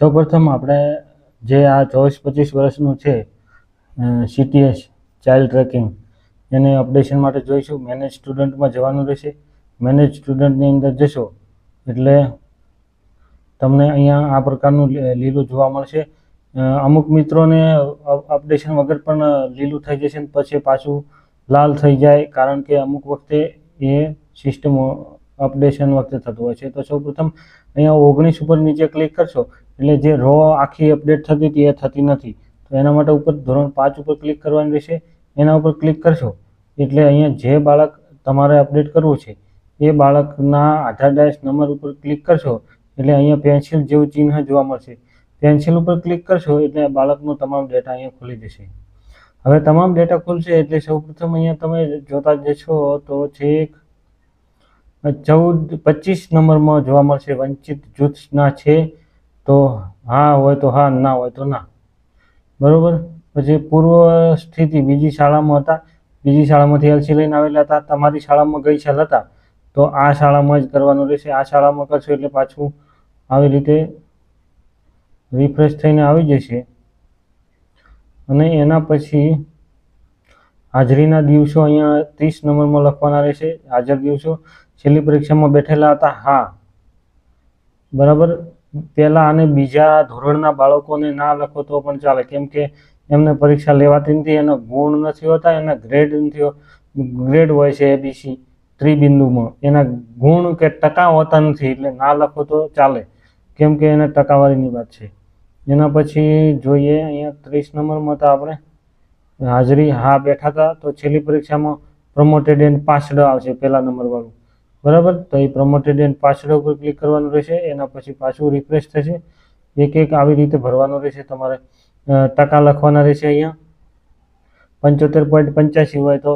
સૌપ્રથમ આપણે જે આ ચોવીસ પચીસ વર્ષનું છે સીટીએસ ચાઇલ્ડ ટ્રેકિંગ એને અપડેશન માટે જોઈશું. મેનેજ સ્ટુડન્ટમાં જવાનું રહેશે. મેનેજ સ્ટુડન્ટની અંદર જશો એટલે તમને અહીંયા આ પ્રકારનું લીલું જોવા મળશે. અમુક મિત્રોને અપડેશન વગર પણ લીલું થઈ જશે પછી પાછું લાલ થઈ જાય કારણ કે અમુક વખતે એ સિસ્ટમ અપડેશન વખતે થતું હોય છે. તો સૌપ્રથમ અહીંયા ઓગણીસ ઉપર નીચે ક્લિક કરશો, એટલે જે રો આખી અપડેટ થતી હતી એ થતી નથી. તો એના માટે ઉપર ધોરણ પાંચ ઉપર ક્લિક કરવાની રહેશે. એના ઉપર ક્લિક કરશો, એટલે અહીંયા જે બાળક તમારે અપડેટ કરવું છે, એ બાળકના આધાર ડાયસ નંબર ઉપર ક્લિક કરશો, એટલે અહીંયા પેન્સિલ જેવું ચિહ્ન જોવા મળશે. પેન્સિલ ઉપર ક્લિક કરશો, એટલે બાળકનો તમામ ડેટા અહીંયા ખુલી જશે. હવે તમામ ડેટા ખુલશે એટલે સૌપ્રથમ અહીંયા તમે જોતા જશો તો છેક ચૌદ, પચીસ નંબરમાં જોવા મળશે, વંચિત જૂથના છે તો હા હોય તો હા, ના હોય તો ના. બરાબર? પછી પૂર્વ સ્થિતિ, બીજી શાળામાં હતા, બીજી શાળામાંથી એલસી લઈને આવેલા હતા, તમારી શાળામાં ગઈ છે હતા, તો આ શાળામાં જ કરવાનું રહેશે. આ શાળામાં કરશો એટલે પાછું આવી રીતે રિફ્રેશ થઈને આવી જશે. અને એના પછી હાજરીના દિવસો અહીંયા ત્રીસ નંબરમાં લખવાના રહેશે. હાજર દિવસો છેલ્લી પરીક્ષામાં બેઠેલા હતા. હા. બરાબર? પહેલાં અને બીજા ધોરણના બાળકોને ના લખો તો પણ ચાલે. કેમ કે એમને પરીક્ષા લેવાતી નથી, એનો ગુણ નથી હોતા, એના ગ્રેડ નથી ગ્રેડ હોય છે એબીસી ત્રિબિંદુમાં. એના ગુણ કે ટકા હોતા નથી, એટલે ના લખો તો ચાલે. કેમ કે એને ટકાવારીની વાત છે. એના પછી જોઈએ, અહીંયા ત્રીસ નંબરમાં તો આપણે હાજરી હા બેઠા હતા, તો છેલ્લી પરીક્ષામાં પ્રમોટેડ એન્ડ પાસડ આવશે પહેલા નંબરવાળું બરાબર? તો એ પ્રમોટેડ એન્ડ પાસડ ઉપર ક્લિક કરવાનું રહેશે, એના પછી પાછું રિફ્રેશ થશે. એક એક આવી રીતે ભરવાનું રહેશે તમારે. ટકા લખવાના રહેશે અહીંયા. પંચોતેર પોઈન્ટ પંચ્યાસી હોય તો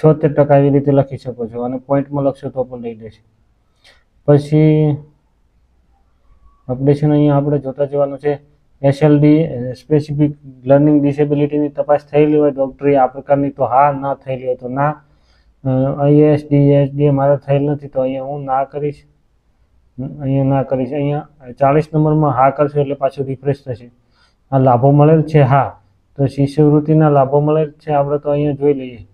છોતેર ટકા એવી રીતે લખી શકો છો અને પોઈન્ટમાં લખશો તો પણ લઈ દેશે પછી અપડેશન અહીંયા આપણે જોતા જવાનું છે. એસએલડી સ્પેસિફિક લર્નિંગ ડિસેબિલિટીની તપાસ થયેલી હોય ડૉક્ટરી આ પ્રકારની તો હા, ના થયેલી હોય તો ના. આઈએસડી એસડીએ મારે થયેલ નથી, તો અહીંયા હું ના કરીશ. અહીંયા ના કરીશ. અહીંયા ચાલીસ નંબરમાં હા કરશો એટલે પાછું રિફ્રેશ થશે. આ લાભો મળેલ છે, હા. તો શિષ્યવૃત્તિના લાભો મળેલ છે, આપણે તો અહીંયા જોઈ લઈએ.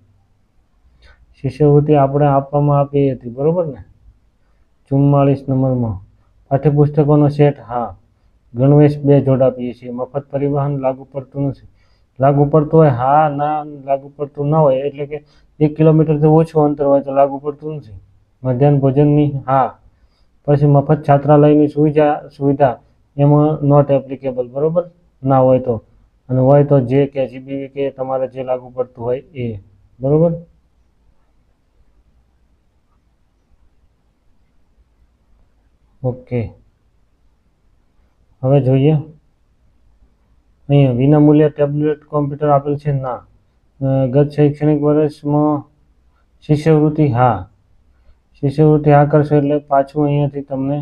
શિષ્યવૃત્તિ આપણે આપવામાં આપી હતી, બરાબર ને? ચુમ્માળીસ નંબરમાં. પાઠ્યપુસ્તકોનો સેટ, હા. ગણવેશ બે જોડ આપીએ છીએ. મફત પરિવહન લાગુ પડતું નથી. લાગુ પડતું હોય, હા, ના, લાગુ પડતું ના હોય, એટલે કે એક કિલોમીટરથી ઓછું અંતર હોય તો લાગુ પડતું નથી. મધ્યાહન ભોજનની, હા. પછી મફત છાત્રાલયની સુવિધા સુવિધા. એમાં નોટ એપ્લિકેબલ બરાબર? ના હોય તો. અને હોય તો જે કે જીબીવી કે તમારે જે લાગુ પડતું હોય એ. બરોબર? ઓકે. હવે જોઈએ. અહીંયા વિનામૂલ્ય ટેબ્લેટ કોમ્પ્યુટર આપેલ છે ના. ગત શૈક્ષણિક વર્ષમાં શિષ્યવૃત્તિ હા. શિષ્યવૃત્તિ હા કરશો એટલે પાછું અહીંયાથી તમને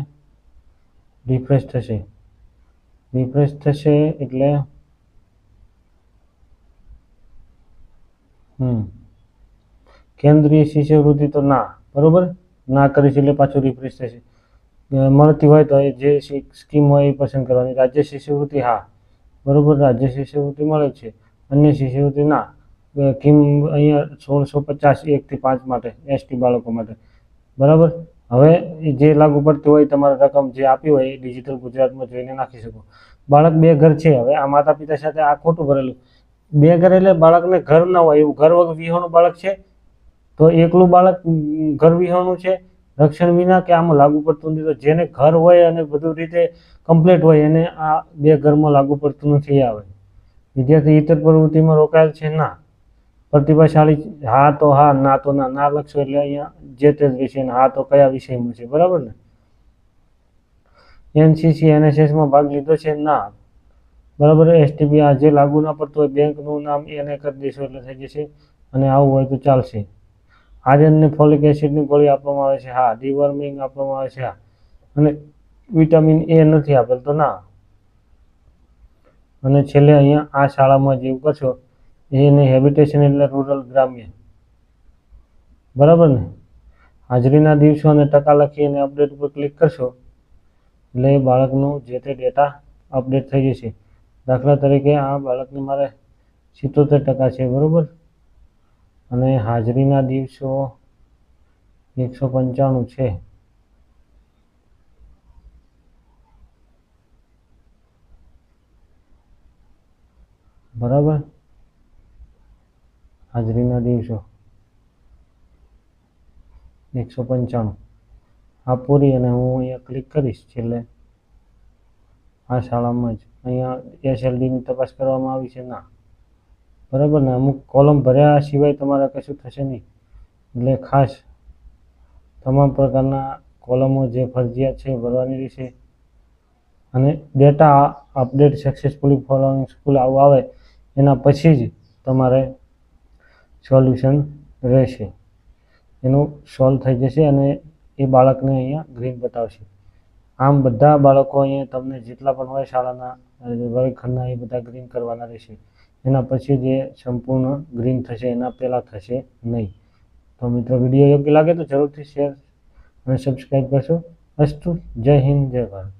રિફ્રેશ થશે. રિફ્રેશ થશે એટલે હમ. કેન્દ્રીય શિષ્યવૃત્તિ તો ના. બરોબર? ના કરીશ એટલે પાછું રિફ્રેશ થશે. મળતી હોય તો એ જે સ્કીમ હોય એ પસંદ કરવાની. રાજ્ય શિષ્યવૃત્તિ, હા. બરોબર, રાજ્ય શિષ્યવૃત્તિ મળે છે. અન્ય શિષ્યવૃત્તિ, ના. સ્કીમ કિમ અહીંયા સોળસો પચાસ એકથી પાંચ માટે એસટી બાળકો માટે. બરાબર? હવે જે લાગુ પડતી હોય તમારે રકમ જે આપી હોય એ ડિજિટલ ગુજરાતમાં જોઈને નાખી શકો. બાળક બે ઘર છે હવે. આ માતા પિતા સાથે આ ખોટું ભરેલું. બે ઘર એટલે બાળકને ઘર ના હોય એવું. ઘર વિહોણું બાળક છે તો એકલું બાળક ઘર વિહોણું છે રક્ષણ વિના કે આમાં લાગુ પડતું નથી. તો જેને ઘર હોય અને બધું રીતે કમ્પ્લીટ હોય, એને આ બે ઘરમાં લાગુ પડતું નથી આવે. વિદ્યાર્થી ઇતર પ્રવૃત્તિમાં રોકાયેલ છે ના. પ્રતિભાશાળી હા તો હા, ના તો ના. ના લખશો એટલે અહીંયા જે તે વિષય હા તો કયા વિષયમાં છે, બરાબર ને? એનસીસી એનએસએસમાં ભાગ લીધો છે ના. બરાબર, એસટીબી આ જે લાગુ ના પડતું હોય, બેંકનું નામ એને કરી દેશો એટલે થઈ જશે. અને આવું હોય તો ચાલશે. આર્યન ફોલિક એસિડની ગોળી આપવામાં આવે છે, હા, ડીવર્મિંગ આપવામાં આવે છે, હા. અને વિટામિન એ નથી આપેલ તો ના. અને છેલ્લે અહીંયા આ શાળામાં જેવું કરશો, એને હેબિટેશન એટલે રૂરલ ગ્રામ્ય. બરાબર ને? હાજરીના દિવસો અને ટકા લખી અને અપડેટ ઉપર ક્લિક કરશો, એટલે એ બાળકનું જે તે ડેટા અપડેટ થઈ જશે. દાખલા તરીકે આ બાળકને મારે સિત્તોતેર ટકા છે, બરાબર? અને હાજરીના દિવસો એકસો પંચાણું છે. બરાબર? હાજરીના દિવસો એકસો પંચાણું. આ પૂરી અને હું અહીંયા ક્લિક કરીશ છેલ્લે. આ શાળામાં જ. અહીંયા એસએલડીની તપાસ કરવામાં આવી છે ના? બરાબર ને? અમુક કોલમ ભર્યા સિવાય તમારે કશું થશે નહીં. એટલે ખાસ તમામ પ્રકારના કોલમો જે ફરજિયાત છે ભરવાની રહેશે. અને data update successfully following school આવું આવે, એના પછી જ તમારે સોલ્યુશન રહેશે. એનું સોલ્વ થઈ જશે અને એ બાળકને અહીંયા ગ્રીન બતાવશે. આમ બધા બાળકો અહીંયા તમને જેટલા પણ હોય શાળાના વર્ગખંડના એ બધા ગ્રીન કરવાના રહેશે. એના પછી જે સંપૂર્ણ ગ્રીન થશે, એના પહેલાં થશે નહીં. તો મિત્રો વીડિયો યોગ્ય લાગે તો જરૂરથી શેર અને સબસ્ક્રાઈબ કરશો. અસ્તુ, જય હિન્દ, જય ભારત.